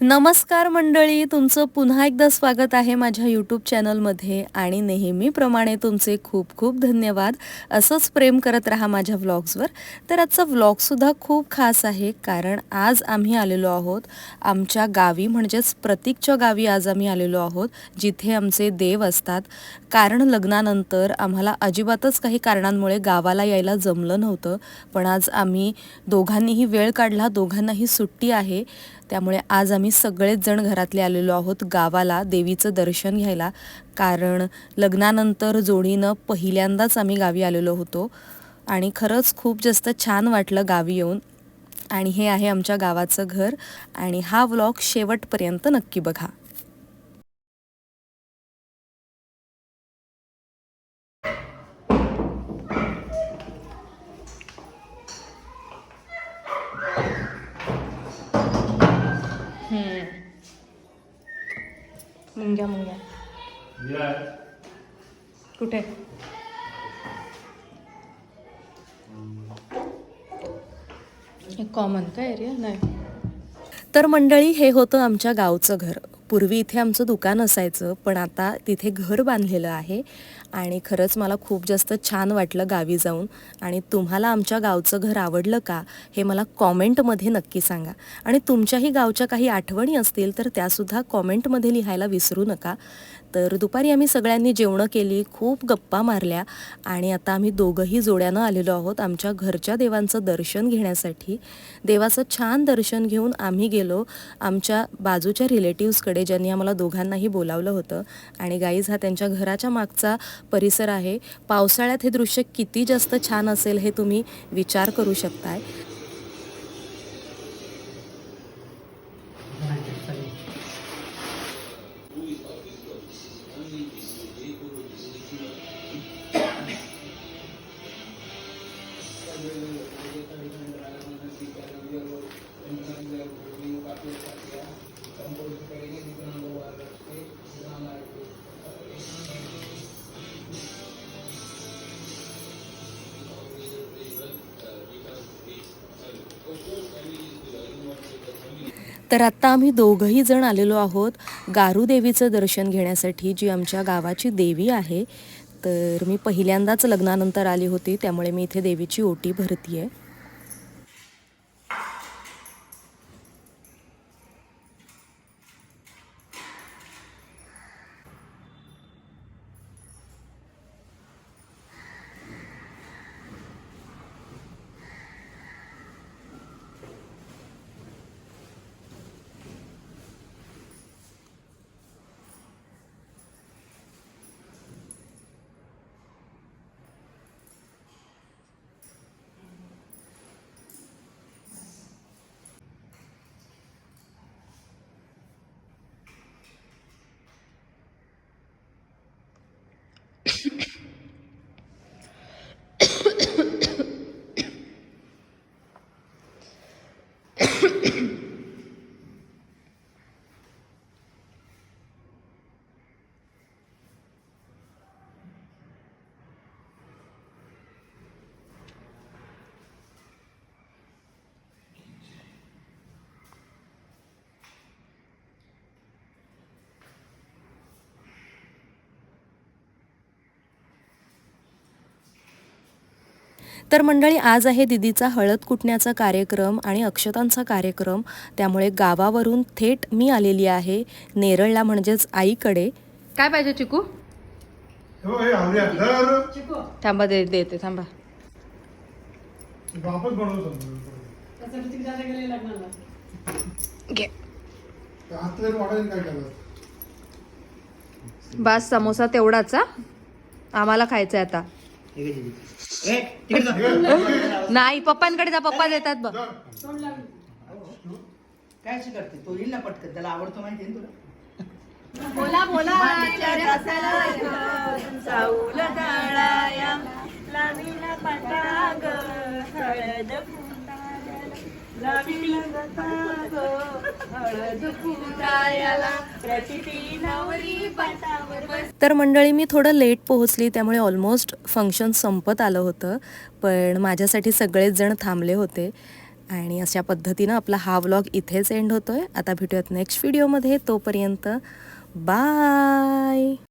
नमस्कार मंडळी तुमचं पुन्हा एकदा स्वागत आहे माझ्या यूट्यूब चॅनलमध्ये आणि नेहमीप्रमाणे तुमचे खूप खूप धन्यवाद. असंच प्रेम करत राहा माझ्या व्लॉग्सवर तर आजचा व्लॉगसुद्धा खूप खास आहे कारण आज आम्ही आलेलो आहोत आमच्या गावी म्हणजेच प्रतीकच्या गावी आज आम्ही आलेलो आहोत जिथे आमचे देव असतात. कारण लग्नानंतर आम्हाला अजिबातच काही कारणांमुळे गावाला यायला जमलं नव्हतं पण आज आम्ही दोघांनीही वेळ काढला दोघांनाही सुट्टी आहे. त्यामुळे आज आम्ही सगळेच जण घरातले आलेलो आहोत गावाला देवीचं दर्शन घ्यायला. कारण लग्नानंतर जोडीनं पहिल्यांदाच आम्ही गावी आलेलो होतो. आणि खरंच खूप जास्त छान वाटलं गावी येऊन. आणि हे आहे आमच्या गावाचं घर. आणि हा व्लॉग शेवटपर्यंत नक्की बघा. मुंग्या मुंग्या. कुठे? कॉमन का एरिया नाही. तर मंडळी हे होतं आमच्या गावचं घर. पूर्वी इथे आमचं दुकान असायचं पण आता तिथे घर बांधलेलं आहे आणि खरंच मला खूप जास्त छान वाटलं गावी जाऊन. आणि तुम्हाला आमच्या गावचं घर आवडलं का हे मला कॉमेंटमध्ये नक्की सांगा. आणि तुमच्याही गावच्या काही आठवणी असतील तर त्यासुद्धा कॉमेंटमध्ये लिहायला विसरू नका. तर दुपारी आम्ही सगळ्यांनी जेवणं केली खूप गप्पा मारल्या आणि आता आम्ही दोघंही जोड्यानं आलेलो आहोत आमच्या घरच्या देवांचं दर्शन घेण्यासाठी. देवाचं छान दर्शन घेऊन आम्ही गेलो. आमच्या बाजूच्या रिलेटिव्सकडे ज्यांनी आम्हाला दोघांनाही बोलावलं होतं. आणि गाईज हा त्यांच्या घराच्या मागचा परिसर आहे. पावसाळ्यात हे दृश्य किती जास्त छान असेल हे तुम्ही विचार करू शकताय. तर आत्ता आम्ही दोघंही जण आलेलो आहोत गारू देवीचं दर्शन घेण्यासाठी जी आमच्या गावाची देवी आहे. तर मी पहिल्यांदाच लग्नानंतर आली होती त्यामुळे मी इथे देवीची ओटी भरती आहे तर मंडळी आज आहे दिदीचा हळद कुटण्याचा कार्यक्रम आणि अक्षतांचा कार्यक्रम. त्यामुळे गावावरून थेट मी आलेली आहे नेरळला म्हणजेच आईकडे. काय पाहिजे चिकू? हो थांबा दे देते थांबा. घे. बास समोसा तेवढाच? आम्हाला खायचा आता. नाही पप्पांकडे जा पप्पा देतात बघ. काय अशी करते तो येईल ना पटकन त्याला आवडतो माहिती आहे ना तुला? तर मंडळी मी थोडं लेट पोहोचली त्यामुळे ऑलमोस्ट फंक्शन संपत आलं होतं. पण माझ्यासाठी सगळेच जण थांबले होते. आणि अशा पद्धतीनं आपला हा व्लॉग इथेच एंड होतोय. आता भेटूयात नेक्स्ट व्हिडिओमध्ये तोपर्यंत बाय